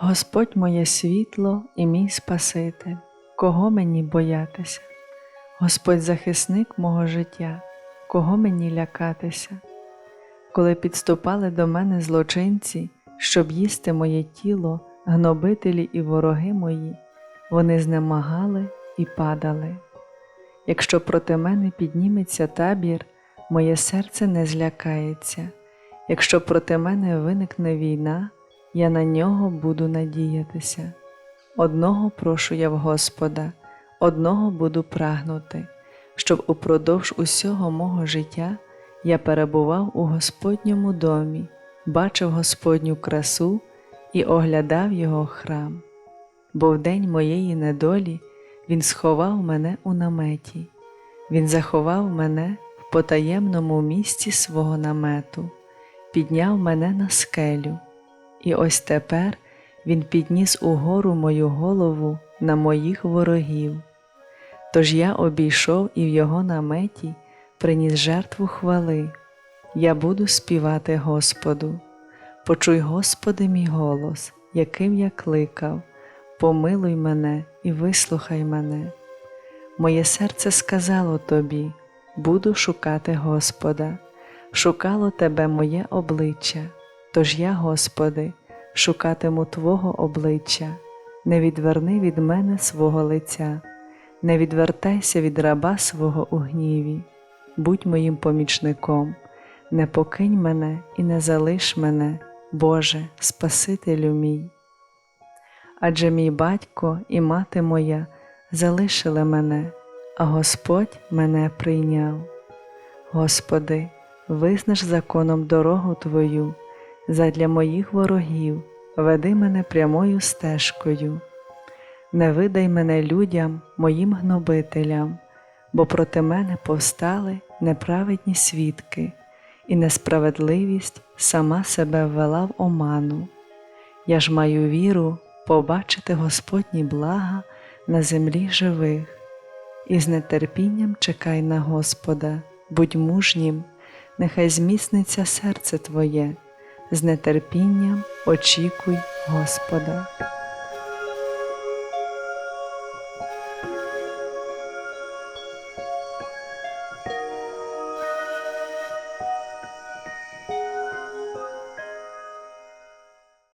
Господь моє світло і мій Спаситель, кого мені боятися? Господь захисник мого життя, кого мені лякатися? Коли підступали до мене злочинці, щоб їсти моє тіло, гнобителі і вороги мої, вони знемагали і падали. Якщо проти мене підніметься табір, моє серце не злякається, якщо проти мене виникне війна, я на нього буду надіятися. Одного прошу я в Господа, одного буду прагнути, щоб упродовж усього мого життя я перебував у Господньому домі, бачив Господню красу і оглядав Його храм. Бо в день моєї недолі Він сховав мене у наметі, Він заховав мене в потаємному місці свого намету, підняв мене на скелю. І ось тепер Він підніс угору мою голову на моїх ворогів. Тож я обійшов і в його наметі приніс жертву хвали. Я буду співати Господу. Почуй, Господи, мій голос, яким я кликав, помилуй мене і вислухай мене. Моє серце сказало тобі, буду шукати Господа, шукало тебе моє обличчя. Тож я, Господи, шукатиму Твого обличчя, не відверни від мене свого лиця, не відвертайся від раба свого у гніві, будь моїм помічником, не покинь мене і не залиш мене, Боже, Спасителю мій. Адже мій батько і мати моя залишили мене, а Господь мене прийняв. Господи, визнаш законом дорогу Твою задля моїх ворогів, веди мене прямою стежкою, не видай мене людям, моїм гнобителям, бо проти мене повстали неправедні свідки, і несправедливість сама себе ввела в оману. Я ж маю віру побачити Господні блага на землі живих, і з нетерпінням чекай на Господа, будь мужнім, нехай зміцниться серце Твоє з нетерпінням очікуй Господа.